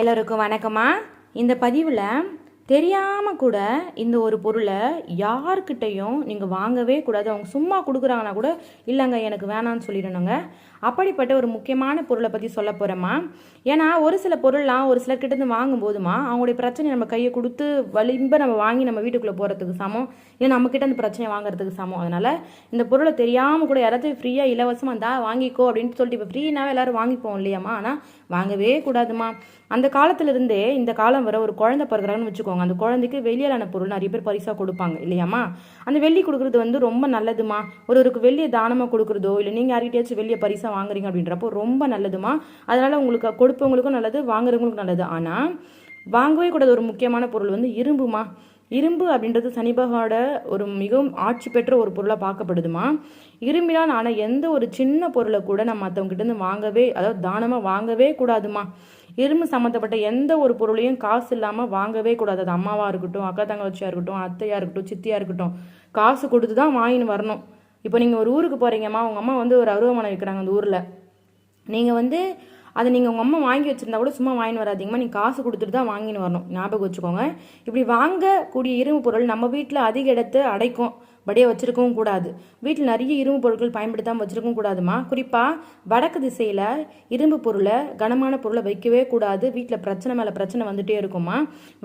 எல்லோருக்கும் வணக்கம்மா. இந்த பதிவில் தெரியாமல் கூட இந்த ஒரு பொருளை யார்கிட்டையும் நீங்கள் வாங்கவே கூடாது. அவங்க சும்மா கொடுக்குறாங்கன்னா கூட இல்லைங்க எனக்கு வேணான்னு சொல்லிடணுங்க. அப்படிப்பட்ட ஒரு முக்கியமான பொருளை பற்றி சொல்ல போகிறேம்மா ஏன்னா ஒரு சில பொருள்லாம் ஒரு சிலர் கிட்ட வாங்கும் வாங்கும்போதுமா அவங்களுடைய பிரச்சனை நம்ம கையை கொடுத்து வலிம்ப நம்ம வாங்கி நம்ம வீட்டுக்குள்ளே போகிறதுக்கு சமம். இல்லை நம்மக்கிட்ட அந்த பிரச்சனையை வாங்குறதுக்கு சமம். அதனால் இந்த பொருளை தெரியாமல் கூட யாராச்சும் ஃப்ரீயாக இலவசமாக இருந்தால் வாங்கிக்கோ அப்படின்னு சொல்லிட்டு இப்போ ஃப்ரீனாவே எல்லோரும் வாங்கிப்போம் இல்லையாம்மா. ஆனால் வாங்கவே கூடாதுமா அந்த காலத்துலேருந்தே இந்த காலம் வர ஒரு குழந்தை பிறகுறாங்கன்னு வச்சுக்கோங்க. அந்த குழந்தைக்கு வெளியிலான பொருள் நிறைய பேர் பரிசாக கொடுப்பாங்க இல்லையாம்மா? அந்த வெள்ளி கொடுக்குறது வந்து ரொம்ப நல்லதுமா? ஒருவருக்கு வெளியே தானமாக கொடுக்குறதோ இல்லை நீங்கள் யார்கிட்டயாச்சும் வெளியே பரிசாக வாங்குறீங்க அப்படின்றப்போ ரொம்ப நல்லதுமா? அதனால் உங்களுக்கு கொடுப்பவங்களுக்கும் நல்லது வாங்குறவங்களுக்கும் நல்லது. ஆனால் வாங்கவே கூடாது ஒரு முக்கியமான பொருள் வந்து இரும்புமா? இரும்பு அப்படின்றது சனி பகவானோட ஒரு மிகவும் ஆட்சி பெற்ற ஒரு பொருளாக பார்க்கப்படுதுமா? இரும்பினால் ஆனால் எந்த ஒரு சின்ன பொருளை கூட நம்ம மற்றவங்ககிட்ட வாங்கவே அதாவது தானமாக வாங்கவே கூடாதுமா? இரும்பு சம்மந்தப்பட்ட எந்த ஒரு பொருளையும் காசு இல்லாமல் வாங்கவே கூடாது. அது அம்மாவாக இருக்கட்டும் அக்கா தங்கச்சியாக இருக்கட்டும் அத்தையாக இருக்கட்டும் சித்தியாக இருக்கட்டும். காசு கொடுத்து தான் வாங்கின்னு வரணும். இப்போ நீங்கள் ஒரு ஊருக்கு போகிறீங்கம்மா உங்கள் அம்மா வந்து ஒரு அருவமனை விற்கிறாங்க அந்த ஊரில். நீங்கள் வந்து அதை நீங்கள் உங்கள் அம்மா வாங்கி வச்சுருந்தா கூட சும்மா வாங்கின்னு வராதிங்கம்மா. நீங்கள் காசு கொடுத்துட்டு தான் வாங்கின்னு வரணும். ஞாபகம் வச்சுக்கோங்க. இப்படி வாங்கக்கூடிய இரும்பு பொருள் நம்ம வீட்டில் அதிக இடத்தை அடைக்கும். படியே வச்சிருக்கவும் கூடாது. வீட்டில் நிறைய இரும்பு பொருட்கள் பயன்படுத்தாமல் வச்சிருக்கவும் கூடாதுமா? குறிப்பாக வடக்கு திசையில் இரும்பு பொருளை கனமான பொருளை வைக்கவே கூடாது. வீட்டில் பிரச்சனை மேலே பிரச்சனை வந்துட்டே இருக்குமா?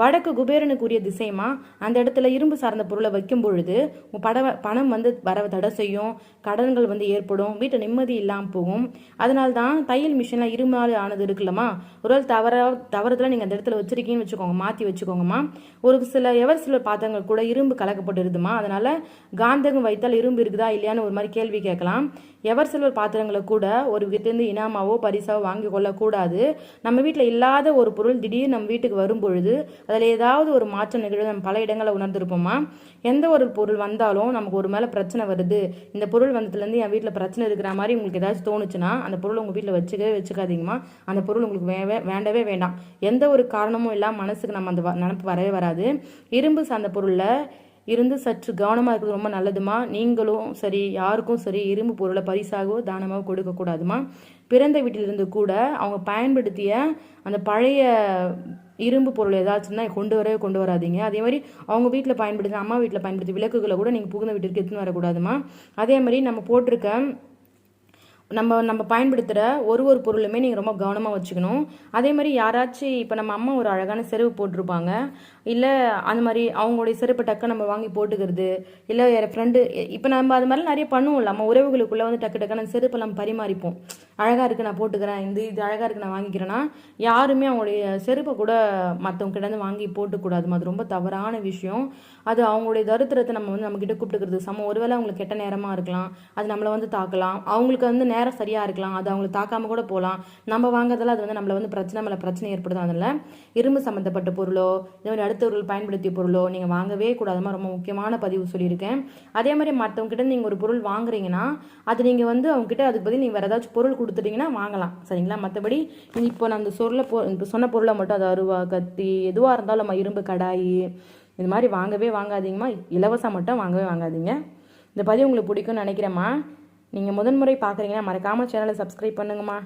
வடக்கு குபேரனுக்குரிய திசைமா அந்த இடத்துல இரும்பு சார்ந்த பொருளை வைக்கும் பொழுது படவை பணம் வந்து வர தடை செய்யும் கடன்கள் வந்து ஏற்படும் வீட்டை நிம்மதி இல்லாமல் போகும். அதனால தான் தையல் மிஷினில் இருமால் ஆனது இருக்குல்லம்மா? ஒரு தவறாக தவற நீங்கள் அந்த இடத்துல வச்சிருக்கீங்கன்னு வச்சுக்கோங்க மாற்றி வச்சுக்கோங்கம்மா. ஒரு சில எவர் சில பாத்திரங்கள் கூட இரும்பு கலக்கப்பட்டு இருதுமா அதனால் காந்தகம் வைத்தால் இரும்பு இருக்குதா இல்லையான்னு ஒரு மாதிரி கேள்வி கேட்கலாம். எவர் சில்வர் பாத்திரங்களை கூட ஒரு வித்திருந்து இனாமாவோ பரிசாவோ வாங்கி கொள்ளக்கூடாது. நம்ம வீட்டில் இல்லாத ஒரு பொருள் திடீர்னு நம்ம வீட்டுக்கு வரும்பொழுது அதில் ஏதாவது ஒரு மாற்றம் நிகழ்வு நம்ம பல இடங்களை உணர்ந்திருப்போமா? எந்த ஒரு பொருள் வந்தாலும் நமக்கு ஒரு மேலே பிரச்சனை வருது. இந்த பொருள் வந்ததுலேருந்து என் வீட்டில் பிரச்சனை இருக்கிற மாதிரி உங்களுக்கு ஏதாச்சும் தோணுச்சுன்னா அந்த பொருள் உங்கள் வீட்டில் வச்சுக்கவே வச்சுக்காதீங்கம்மா. அந்த பொருள் உங்களுக்கு வே வேண்டவே வேண்டாம். எந்த ஒரு காரணமும் இல்லாமல் மனசுக்கு நம்ம அந்த வ- நினப்பு வரவே வராது. இரும்பு சார்ந்த பொருளில் இருந்து சற்று கவனமாக இருக்கிறது ரொம்ப நல்லதுமா? நீங்களும் சரி யாருக்கும் சரி இரும்பு பொருளை பரிசாகவோ தானமாகவோ கொடுக்கக்கூடாதுமா பிறந்த வீட்டிலிருந்து கூட அவங்க பயன்படுத்திய அந்த பழைய இரும்பு பொருள் ஏதாச்சும் தான் கொண்டு வரவே கொண்டு வராதீங்க. அதே மாதிரி அவங்க வீட்டில் பயன்படுத்தி அம்மா வீட்டில் பயன்படுத்தி விளக்குகளை கூட நீங்கள் புகுந்த வீட்டிற்கு எடுத்துன்னு வரக்கூடாதுமா? அதே மாதிரி நம்ம போட்டிருக்க நம்ம நம்ம பயன்படுத்துகிற ஒரு ஒரு பொருளுமே நீங்கள் ரொம்ப கவனமாக வச்சுக்கணும். அதே மாதிரி யாராச்சும் இப்போ நம்ம அம்மா ஒரு அழகான செருப்பு போட்டிருப்பாங்க. இல்லை அந்த மாதிரி அவங்களுடைய செருப்பை டக்கு நம்ம வாங்கி போட்டுக்கிறது. இல்லை வேறு ஃப்ரெண்டு இப்போ நம்ம அது மாதிரிலாம் நிறைய பண்ணுவோம்ல. நம்ம உறவுகளுக்குள்ளே வந்து டக்கு டக்குன்னு செருப்பெல்லாம் செருப்பை நம்ம பரிமாறிப்போம். அழகாக இருக்குது நான் போட்டுக்கிறேன். இந்த இது அழகாக இருக்குது நான் வாங்கிக்கிறேன்னா யாருமே அவங்களுடைய செருப்பை கூட மற்றவங்க கிட்டேருந்து வாங்கி போட்டுக்கூடாது. அது ரொம்ப தவறான விஷயம். அது அவங்களுடைய தருத்திரத்தை நம்ம வந்து நம்மக்கிட்ட கூப்பிட்டுக்கிறது. சமம் ஒருவேளை அவங்களுக்கு கெட்ட நேரமாக இருக்கலாம். அது நம்மளை வந்து தாக்கலாம். அவங்களுக்கு வந்து நேரம் சரியாக இருக்கலாம் அது அவங்களை தாக்காமல் கூட போகலாம் நம்ம வாங்குறதால அது வந்து நம்மளை வந்து பிரச்சனை மேலே பிரச்சனை ஏற்படுது அதில் இரும்பு சம்மந்தப்பட்ட பொருளோ இதே மாதிரி அடுத்தவர்கள் பயன்படுத்திய பொருளோ நீங்கள் வாங்கவே கூடாதுமா ரொம்ப முக்கியமான பதிவு சொல்லியிருக்கேன். அதே மாதிரி மற்றவங்ககிட்ட நீங்கள் ஒரு பொருள் வாங்குறீங்கன்னா அது நீங்கள் வந்து அவங்ககிட்ட அதுக்கு பதில் நீங்கள் வேறு ஏதாச்சும் பொருள் கொடுத்துட்டீங்கன்னா வாங்கலாம். சரிங்களா? மற்றபடி இப்போ நான் அந்த சொல்ல பொ இப்போ சொன்ன பொருளை மட்டும் அது அருவா கத்தி எதுவாக இருந்தாலும் நம்ம இரும்பு கடாயி இது மாதிரி வாங்கவே வாங்காதீங்கம்மா. இலவசம் மட்டும் வாங்கவே வாங்காதீங்க. இந்த பதிவு உங்களுக்கு பிடிக்கும்னு நினைக்கிறேம்மா. நீங்கள் முதன்முறை பார்க்குறீங்கன்னா மறக்காமல் சேனலை சப்ஸ்கிரைப் பண்ணுங்கம்மா.